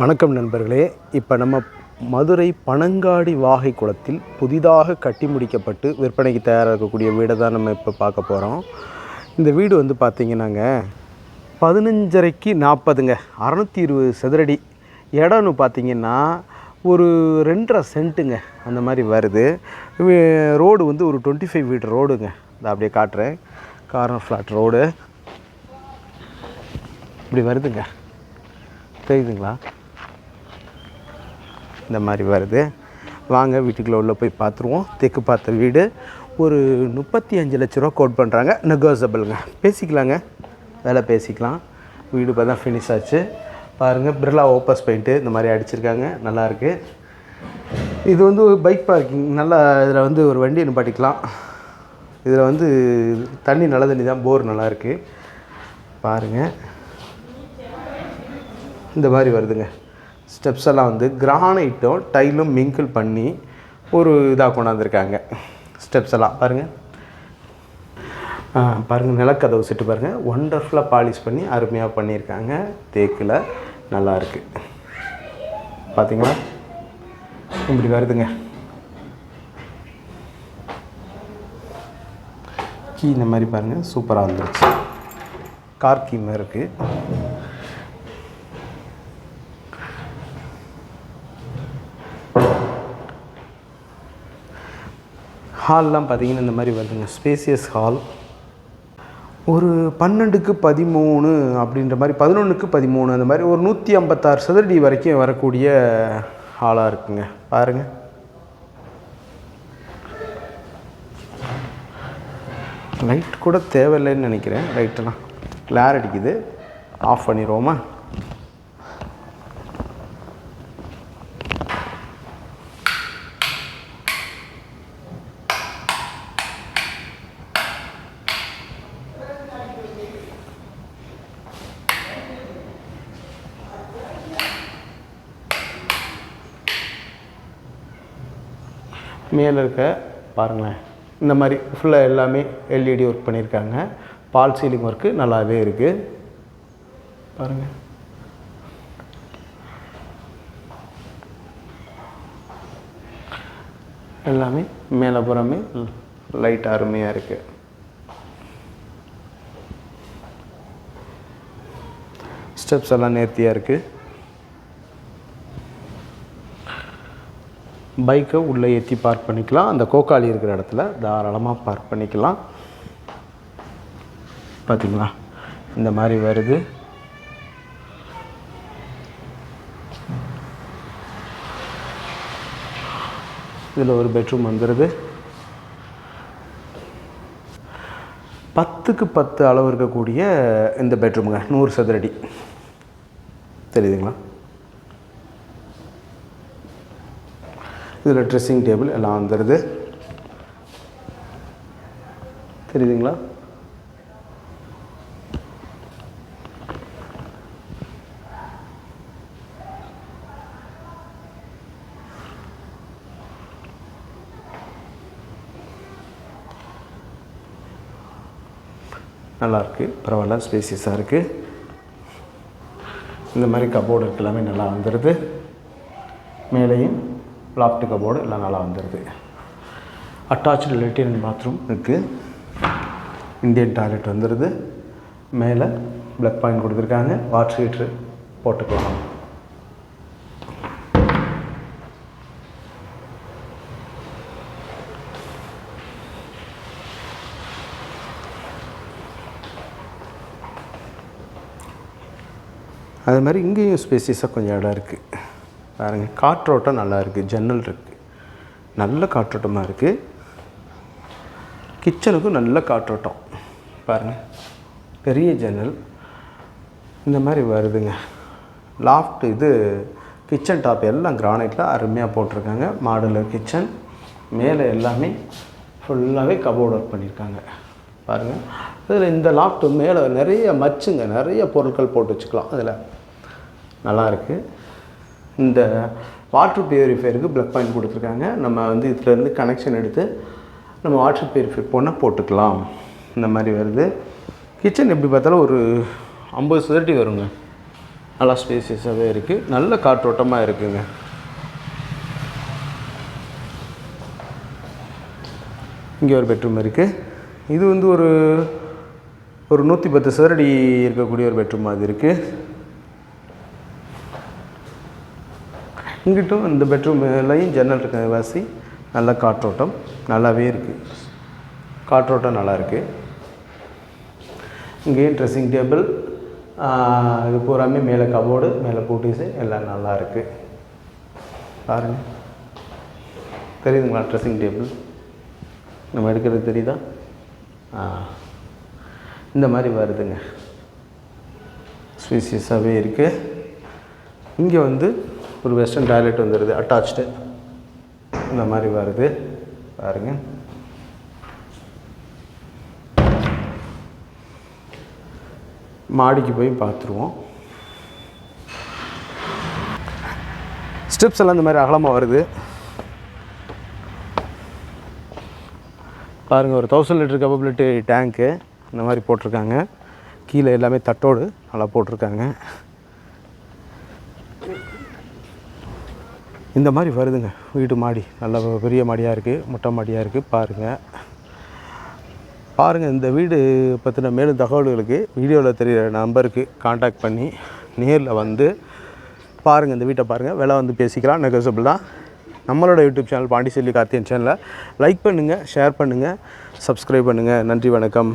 வணக்கம் நண்பர்களே. இப்போ நம்ம மதுரை பனங்காடி வாகை குளத்தில் புதிதாக கட்டி முடிக்கப்பட்டு விற்பனைக்கு தயாராக இருக்கக்கூடிய வீடை தான் நம்ம இப்போ பார்க்க போகிறோம் இந்த வீடு வந்து பார்த்திங்கன்னாங்க பதினஞ்சரைக்கு நாற்பதுங்க அறநூற்றி இருபது சதுரடி. இடம்னு பார்த்திங்கன்னா ஒரு ரெண்டரை சென்ட்டுங்க அந்த மாதிரி வருது. ரோடு வந்து ஒரு டுவெண்ட்டி ஃபைவ் ஃபீட் ரோடுங்க. இதை அப்படியே காட்டுறேன். Corner flat road. இப்படி வருதுங்க. தெரியுதுங்களா? இந்த மாதிரி வருது. வாங்க வீட்டுக்குள்ளே உள்ளே போய் பார்த்துருவோம் தெற்கு பார்த்த வீடு ஒரு முப்பத்தி அஞ்சு லட்ச ரூபா கோட் பண்ணுறாங்க நெகோசபிளுங்க பேசிக்கலாங்க. வேலை பேசிக்கலாம். வீடு இப்போ தான் ஃபினிஷ் ஆச்சு. பாருங்கள் பிர்லா ஓப்பஸ் பெயிண்ட்டு இந்த மாதிரி அடிச்சிருக்காங்க. நல்லாயிருக்கு இது வந்து ஒரு பைக் பார்க்கிங் நல்லா இதில் வந்து ஒரு வண்டி நிப்பாட்டிக்கலாம். இதில் வந்து தண்ணி நல்ல தண்ணி தான். போர் நல்லாயிருக்கு பாருங்கள் இந்த மாதிரி வருதுங்க. ஸ்டெப்ஸ் எல்லாம் வந்து கிரானைட்டும் டைலும் மிங்கிள் பண்ணி ஒரு இதாக கொண்டாந்துருக்காங்க. ஸ்டெப்ஸ் எல்லாம் பாருங்கள் பாருங்கள் நிலக்கதவு செட்டு பாருங்கள் ஒண்டர்ஃபுல்லாக பாலிஷ் பண்ணி அருமையாக பண்ணியிருக்காங்க தேக்கில் நல்லாயிருக்கு பார்த்தீங்களா இப்படி வருதுங்க. கீ இந்த மாதிரி பாருங்கள் சூப்பராக வந்துருச்சு. கார் கீ மாதிரி இருக்குது ஹால்லாம் பார்த்தீங்கன்னா இந்த மாதிரி வருதுங்க. ஸ்பேசியஸ் ஹால் ஒரு பன்னெண்டுக்கு பதிமூணு அப்படின்ற மாதிரி பதினொன்றுக்கு பதிமூணு அந்த மாதிரி ஒரு நூற்றி ஐம்பத்தாறு சதுரடி வரைக்கும் வரக்கூடிய ஹாலாக இருக்குங்க. பாருங்கள் லைட் கூட தேவையில்லைன்னு நினைக்கிறேன். லைட்டெல்லாம் கிளார் அடிக்குது ஆஃப் பண்ணிடுவோமா? மேலே இருக்க பாருங்களேன் இந்த மாதிரி ஃபுல்லாக எல்லாமே எல்இடி ஒர்க் பண்ணியிருக்காங்க. பால் சீலிங் ஒர்க்கு நல்லாவே இருக்குது பாருங்கள் எல்லாமே மேலே புறமே லைட் அருமையாக இருக்குது ஸ்டெப்ஸ் எல்லாம் நேர்த்தியாக இருக்குது பைக்கை உள்ளே ஏற்றி பார்க் பண்ணிக்கலாம். அந்த கோக்காளி இருக்கிற இடத்துல தாராளமாக பார்க் பண்ணிக்கலாம். பார்த்திங்களா? இந்த மாதிரி வருது. இதில் ஒரு பெட்ரூம் வந்துடுது பத்துக்கு பத்து அளவு இருக்கக்கூடிய இந்த பெட்ரூமுங்க. நூறு சதுரடி. தெரியுதுங்களா? இதில் ட்ரெஸ்ஸிங் டேபிள் எல்லாம் வந்துடுது தெரியுதுங்களா? நல்லாயிருக்கு. பரவாயில்ல ஸ்பேசியஸாக இருக்குது இந்த மாதிரி கபோர்டு எல்லாமே நல்லா வந்துடுது மேலேயும் லாப்ட் கபோர்டு எல்லாம் நல்லா வந்துடுது அட்டாச்சு லெட்டின் பாத்ரூம் இருக்குது இந்தியன் டாய்லெட் வந்துடுது மேலே ப்ளக் பாயிண்ட் கொடுத்துருக்காங்க. வாட்டர் ஹீட்ரு போட்டுக்கலாம். அது மாதிரி இங்கேயும் ஸ்பேசியஸாக கொஞ்சம் இடம் இருக்குது பாருங்கள் காற்றோட்டம் நல்லா இருக்குது ஜன்னல் இருக்குது நல்ல காற்றோட்டமாக இருக்குது கிச்சனுக்கும் நல்ல காற்றோட்டம். பாருங்கள் பெரிய ஜன்னல். இந்த மாதிரி வருதுங்க. லாஃப்ட் இது கிச்சன் டாப் எல்லாம் கிரானைட்டில் அருமையாக போட்டிருக்காங்க. மாடுலர் கிச்சன் மேலே எல்லாமே ஃபுல்லாகவே கபோர்ட் ஒர்க் பண்ணியிருக்காங்க பாருங்கள் இதில் இந்த லாஃப்ட் மேலே நிறைய மச்சுங்க நிறைய பொருட்கள் போட்டு வச்சுக்கலாம். அதில் நல்லா இருக்குது இந்த வாட்ரு பியூரிஃபையருக்கு ப்ளக் பாயிண்ட் கொடுத்துருக்காங்க. நம்ம வந்து இதுலேருந்து கனெக்ஷன் எடுத்து நம்ம வாட்ரு பியூரிஃபை போனால் போட்டுக்கலாம். இந்த மாதிரி வருது. கிச்சன் எப்படி பார்த்தாலும் ஒரு ஐம்பது சதுரட்டி வருங்க. நல்லா ஸ்பேசியஸாகவே இருக்குது நல்ல காற்றோட்டமாக இருக்குங்க. இங்கே ஒரு பெட்ரூம் இருக்குது இது வந்து ஒரு ஒரு நூற்றி பத்து சதுரடி இருக்கக்கூடிய ஒரு பெட்ரூம் அது இருக்குது இங்கிட்டும் இந்த பெட்ரூம்லையும் ஜன்னல் இருக்க வாசி. நல்ல காற்றோட்டம். நல்லாவே இருக்குது காற்றோட்டம் நல்லா இருக்குது இங்கேயும் ட்ரெஸ்ஸிங் டேபிள் இது பூராமே மேலே கபோர்டு மேலே பூட்டிஸு எல்லாம் நல்லா இருக்குது பாருங்கள் தெரியுதுங்களா ட்ரெஸ்ஸிங் டேபிள் நம்ம எடுக்கிறது தெரியுதா? இந்த மாதிரி வருதுங்க. ஸ்பீசியஸாகவே இருக்குது இங்கே வந்து ஒரு வெஸ்டர்ன் டாய்லெட் வந்துடுது அட்டாச்டு இந்த மாதிரி வருது. பாருங்கள் மாடிக்கு போய் பார்த்துருவோம் ஸ்டெப்ஸ் எல்லாம் இந்த மாதிரி அகலமாக வருது. பாருங்கள் ஒரு தௌசண்ட் லிட்டர் கப்பபிலிட்டி டேங்க்கு இந்த மாதிரி போட்டிருக்காங்க. கீழே எல்லாமே தட்டோடு நல்லா போட்டிருக்காங்க. இந்த மாதிரி வருதுங்க. வீட்டு மாடி. நல்ல பெரிய மாடியாக இருக்குது முட்டை மாடியாக இருக்குது பாருங்கள் பாருங்கள் இந்த வீடு பற்றின மேலும் தகவல்களுக்கு வீடியோவில் தெரிகிற நம்பருக்கு காண்டாக்ட் பண்ணி நேரில் வந்து பாருங்கள் இந்த வீட்டை பாருங்கள் விலை வந்து பேசிக்கலாம். நெகோசபிள் தான். நம்மளோட யூடியூப் சேனல் பாண்டிச்சேரி கார்த்தியன் சேனலை லைக் பண்ணுங்கள் ஷேர் பண்ணுங்கள் சப்ஸ்கிரைப் பண்ணுங்கள் நன்றி வணக்கம்.